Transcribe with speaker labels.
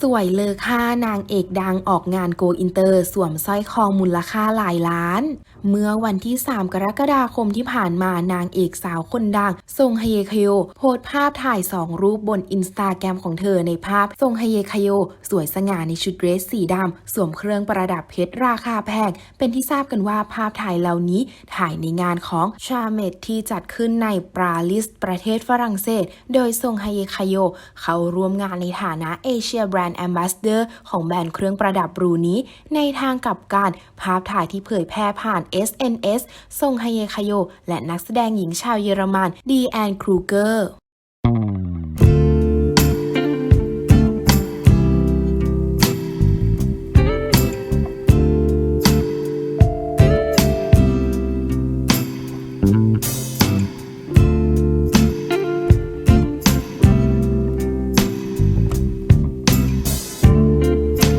Speaker 1: สวยเลอค่านางเอกดังออกงานโกอินเตอร์สวมสร้อยคอมูลค่าหลายล้าน เมื่อวันที่ 3 กรกฎาคมที่ผ่านมานางเอกสาวคนดังทรงฮเยคโยโพสภาพถ่าย 2 รูปบนอินสตาแกรมของเธอในภาพทรงฮเยคโยสวยสง่าในชุดเดรสสีดำ สวมเครื่องประดับเพชรราคาแพง เป็นที่ทราบกันว่าภาพถ่ายเหล่านี้ถ่ายในงานของชาเมดที่จัดขึ้นในปราลิสประเทศฝรั่งเศส โดยทรงฮเยคโยเขาร่วมงานในฐานะเอเชียแแบรนด์แอมบาสเดอร์ของแบรนด์เครื่องประดับหรูนี้ ในทางกับการภาพถ่ายที่เผยแพร่ผ่าน SNS ทรงฮเยคโย และนักแสดงหญิงชาวเยอรมันดีแอนครูเกอร์